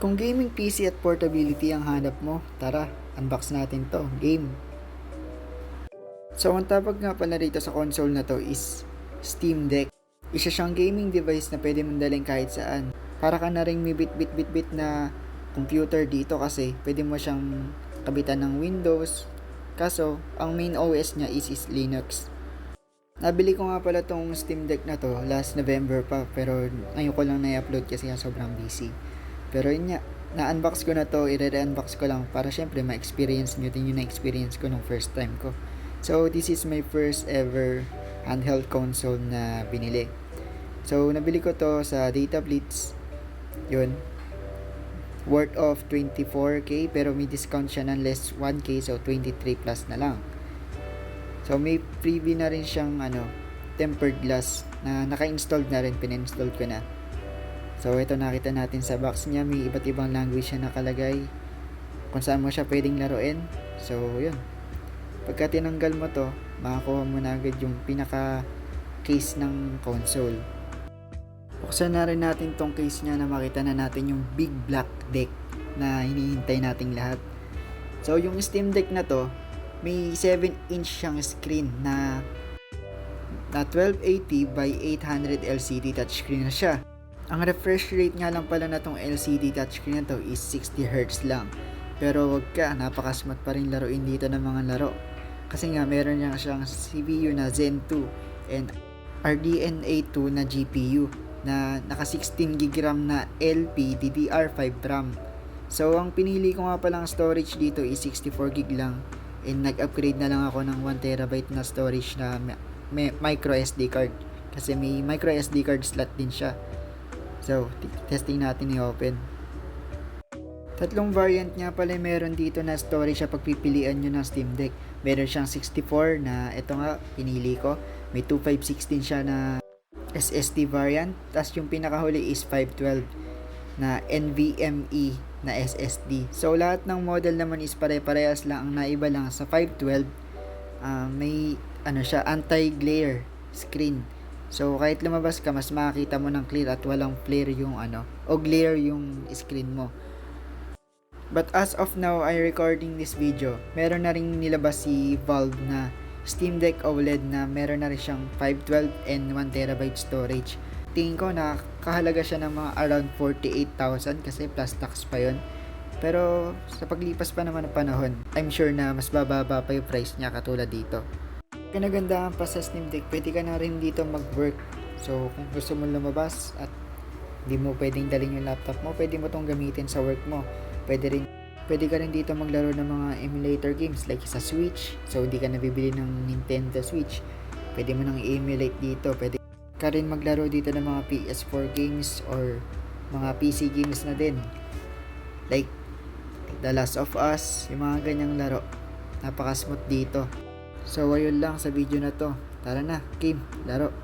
Kung gaming PC at portability ang hanap mo, tara, unbox natin to. Game. So, ang tawag nga pala rito sa console na to is Steam Deck. Isa siyang gaming device na pwede mong dalhin kahit saan. Para ka na rin may bit-bit-bit-bit na computer dito kasi pwede mo siyang kabitan ng Windows. Kaso, ang main OS niya is, is Linux. Nabili ko nga pala tong Steam Deck na to last November pa pero ngayon ko lang na-upload kasi sobrang busy. Pero yun nga, na-unbox ko na to, i-re-unbox ko lang para syempre ma-experience nyo din yung na-experience ko nung first time ko. So, this is my first ever handheld console na binili. So, nabili ko to sa Data Blitz. Yun. Worth of 24k pero may discount siya ng less 1k so 23 plus na lang. So may freebie na rin siyang ano, tempered glass na naka-installed na rin, pin-install ko na. So ito nakita natin sa box niya, may iba't ibang language siya nakalagay. Kung saan mo siya pwedeng laruin. So yun. Pagka tinanggal mo to, makakuha mo na agad yung pinaka case ng console. Buksan na rin natin tong case niya na makita na natin yung big black deck na hinihintay nating lahat. So yung Steam Deck na to, may 7 inch siyang screen na na 1280 by 800 LCD touchscreen na siya. Ang refresh rate nga lang pala na tong LCD touchscreen na to is 60 Hz lang. Pero wag ka, napakasmart pa rin laruin dito ng mga laro. Kasi nga meron niya siyang CPU na Zen 2 and RDNA 2 na GPU na naka 16 GB RAM na LP DDR5 RAM. So ang pinili ko nga palang storage dito is 64 GB lang and nag-upgrade na lang ako ng 1 terabyte na storage na micro SD card kasi may micro SD card slot din siya. So, testing natin i-open. Tatlong variant nga pala meron dito na storage sa pagpipilian nyo ng Steam Deck. Meron siyang 64 na ito nga pinili ko. May 2516 siya na SSD variant. Tapos yung pinakahuli is 512 na NVMe na SSD. So lahat ng model naman is pare-parehas lang. Ang naiba lang sa 512 ah, may ano siya anti-glare screen. So kahit lumabas ka mas makakita mo ng clear at walang flare yung ano o glare yung screen mo. But as of now, I recording this video, meron na rin nilabas si Valve na Steam Deck OLED na meron na rin siyang 512 and 1TB storage. Tingin ko na kahalaga siya ng mga around 48,000 kasi plus tax pa yon. Pero sa paglipas pa naman ng panahon, I'm sure na mas bababa pa yung price niya katulad dito. Kanagandahan pa sa Steam Deck, pwede ka na rin dito mag-work. So kung gusto mo lumabas at hindi mo pwedeng dalhin yung laptop mo, pwede mo tong gamitin sa work mo. Pwede rin pwede ka rin dito maglaro ng mga emulator games like sa Switch. So, hindi ka nabibili ng Nintendo Switch. Pwede mo nang i-emulate dito. Pwede ka rin maglaro dito ng mga PS4 games or mga PC games na din. Like The Last of Us, yung mga ganyang laro. Napaka-smooth dito. So, ayun lang sa video na to. Tara na, game, laro.